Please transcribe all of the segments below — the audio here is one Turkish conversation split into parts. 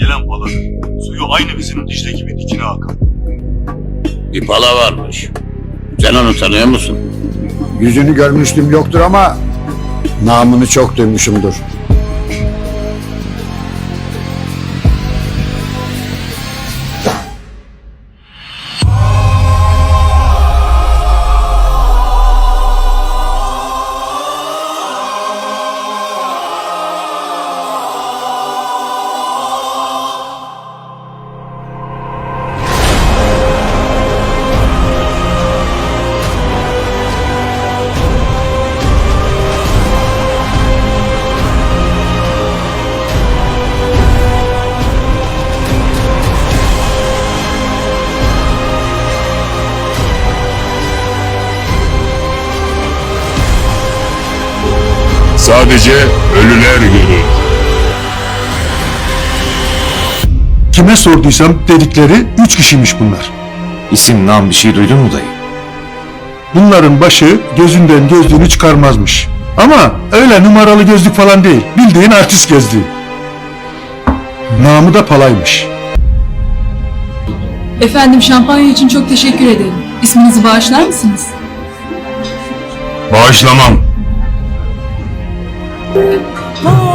gelen balık. Suyu aynı bizim Dicle gibi dikine akan. Bir pala varmış. Sen onu tanıyor musun? Yüzünü görmüştüm yoktur ama namını çok duymuşumdur. Sadece ölüler görür. Kime sorduysam dedikleri üç kişiymiş bunlar. İsim, nam bir şey duydun mu dayı? Bunların başı gözünden gözlüğünü çıkarmazmış. Ama öyle numaralı gözlük falan değil. Bildiğin artist gözlüğü. Namı da palaymış. Efendim şampanya için çok teşekkür ederim. İsminizi bağışlar mısınız? Bağışlamam.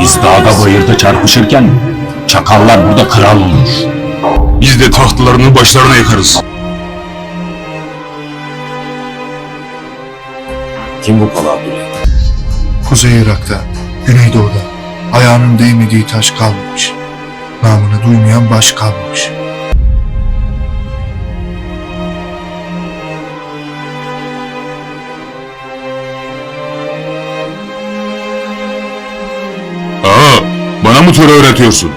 Biz dağda bayırda çarpışırken çakallar burada kral olmuş. Biz de tahtlarını başlarına yıkarız. Kim bu pala Abdüley? Kuzey Irak'ta, Güneydoğu'da ayağının değmediği taş kalmamış. Namını duymayan baş kalmamış. Bana mı töre öğretiyorsun?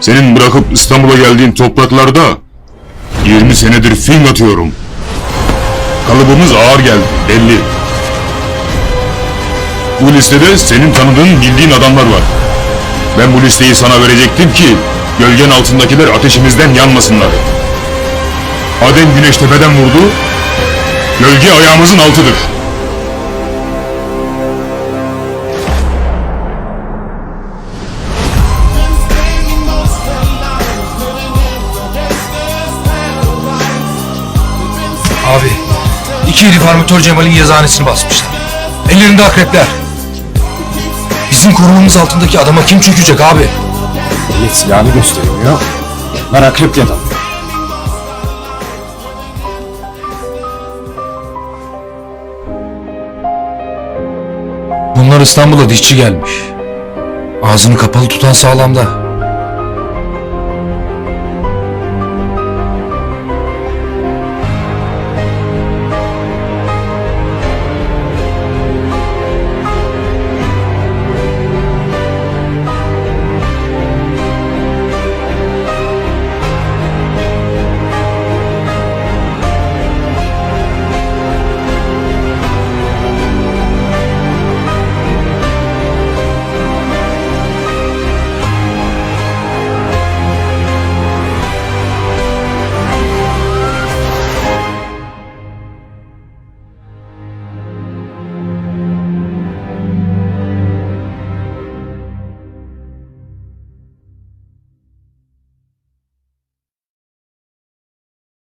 Senin bırakıp İstanbul'a geldiğin topraklarda 20 senedir film atıyorum. Kalıbımız ağır geldi, belli. Bu listede senin tanıdığın, bildiğin adamlar var. Ben bu listeyi sana verecektim ki gölgen altındakiler ateşimizden yanmasınlar. Adem güneş tepeden vurdu, gölge ayağımızın altıdır. İki herif armatör Cemal'in yazıhanesini basmışlar. Ellerinde akrepler. Bizim korumamız altındaki adama kim çökecek abi? Millet silahını göstermiyor. Bunlar akrep adam. Bunlar İstanbul'a dişçi gelmiş. Ağzını kapalı tutan sağlamda.